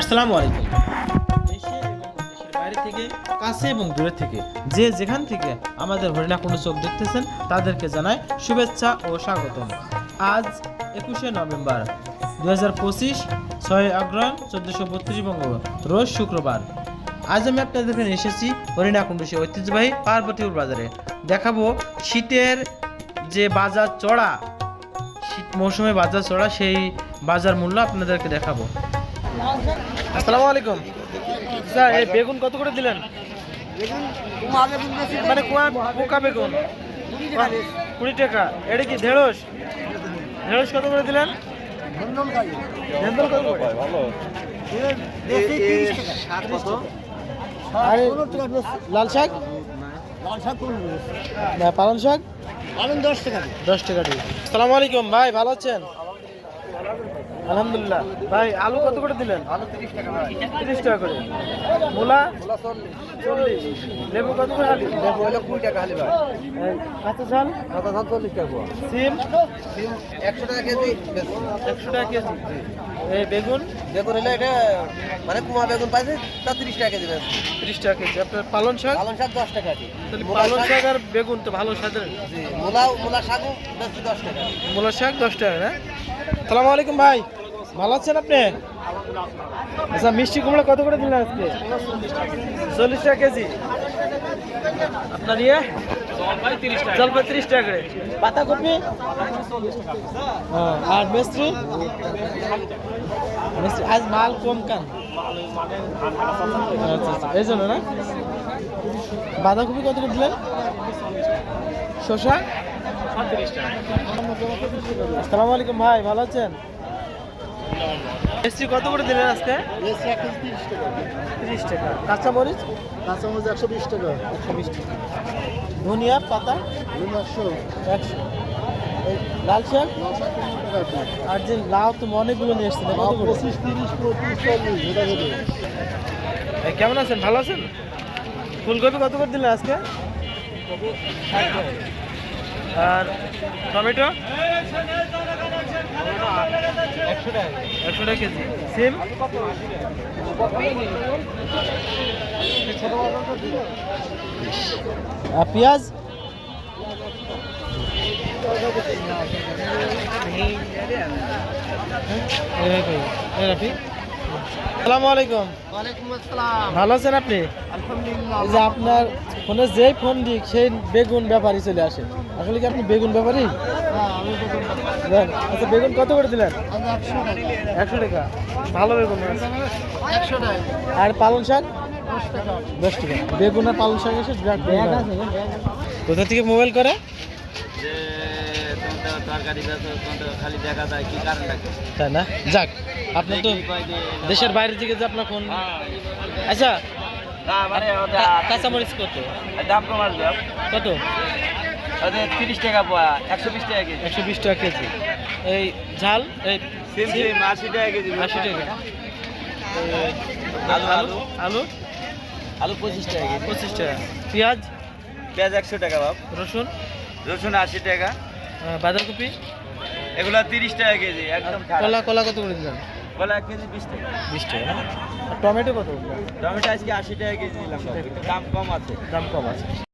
আসসালামু আলাইকুম। বাইরে থেকে, কাছে এবং দূরে থেকে যে যেখান থেকে আমাদের হরিণাকুণ্ড চোখ দেখতেছেন, তাদেরকে জানাই শুভেচ্ছা ও স্বাগতম। আজ একুশে নভেম্বর দু হাজার পঁচিশ, ছয় অগ্রহণ চোদ্দোশো বত্রিশ বঙ্গ রোজ শুক্রবার। আজ আমি আপনাদের এখানে এসেছি হরিণাকুণ্ড সে ঐতিহ্যবাহী পার্বতীপুর বাজারে। দেখাবো শীতের যে বাজার চড়া, শীত মৌসুমে বাজার চড়া, সেই বাজার মূল্য আপনাদেরকে দেখাবো। আসসালামু আলাইকুম। স্যার এই বেগুন কত করে দিলেন? মানে পোকা বেগুন। কুড়ি টাকা। এটা কি ঢেঁড়স? ঢেঁড়স কত করে দিলেন? লাল শাক? না, পালং শাক? দশ টাকা। দশ টাকা আসসালামু আলাইকুম ভাই ভালো আছেন? আলহামদুলিল্লাহ। ভাই আলু কত করে দিলেন? আলু তিরিশ টাকা ভাই। তিরিশ টাকা করে। মূলা? মূলা চল্লিশ। লেবু কত করে লেবু হলো কুড়ি টাকা হালি ভাই। কাঁচা ঝাল? কাঁচা ধান চল্লিশ টাকা সিম? সিম একশো টাকা কেজি। একশো টাকা কেজি। এই বেগুন? বেগুন হলে এটা মানে কুমা বেগুন পাইছে তা তিরিশ টাকা কেজি। তিরিশ টাকা কেজি। আপনার পালন শাক? পালং শাক দশ টাকা কেজি। তাহলে পালন শাক- আর বেগুন তো ভালো স্বাদের। মূলা মূলা শাকও দশ টাকা। মূলার শাক দশ টাকা না? সালামু আলাইকুম ভাই। ভালো আছেন আপনি? আচ্ছা মিষ্টি কুমড়া কত করে দিলেন আজকে? চল্লিশ টাকা কেজি। আপনার ইয়ে? জলপাই তিরিশ টাকা করে। পাতাকপি হ্যাঁ, আর মিস্ত্রি মিস্ত্রি আজ মাল কম কান? আচ্ছা আচ্ছা এই জন্য না? বাঁধাকপি কত করে দিলেন? শসা? আসসালামু আলাইকুম ভাই ভালো আছেন? মিষ্টি কত করে দিলেন আজকে? তিরিশ টাকা। কাঁচা মরিচ কাঁচা মরিচ? একশো বিশ টাকা। একশো বিশ টাকা। ধনিয়া পাতা? একশো। একশো। লাল শাক? আর যে লাউ তো অনেকগুলো নিয়ে করে? পঁচিশ তিরিশ পঁচিশ চল্লিশ কেমন আছেন? ভালো আছেন? ফুলকপি কত করে দিলেন আজকে? আর টমেটো? একশো টাকা কেজি সিম পেঁয়াজ আসসালামু আলাইকুম। ভালো আছেন আপনি? এই যে আপনার ফোনে যেই ফোন দিক সেই বেগুন ব্যাপারী চলে আসে। আসলে কি আপনি বেগুন ব্যাপারী? হ্যাঁ আমি বেগুন দেন আচ্ছা বেগুন কত করে দিলেন? একশো টাকা। একশো টাকা। ভালো বেগুন একশো টাকা। আর পালং শাক? দশ টাকা। দশ বেগুন আর পালং শাক এসে কোথা থেকে মোবাইল করে? তরকারি খালি দেখা যায় কি কারণ তাই না? যাক আপনার তো দেশের বাইরে থেকে যে আপনার ফোন আচ্ছা না মানে কাঁচামরিচ কত? দাম কত? তিরিশ টাকা পোয়া একশো বিশ টাকা কেজি। একশো বিশ টাকা কেজি। এই ঝাল এই আশি টাকা কেজি। আশি টাকা। আলু, আলু আলু। আলু? পঁচিশ টাকা পঁচিশ টাকা। পেঁয়াজ? পেঁয়াজ একশো টাকা বাপ রসুন? রসুন আশি টাকা। বাঁধাকপি? এগুলো তিরিশ টাকা কেজি একদম কলা কলা কত করে দিলাম কলা এক কেজি বিশ টাকা। বিশ টাকা টমেটো কত টমেটো আজকে আশি টাকা কেজি দিলাম। দাম কম আছে। দাম কম আছে।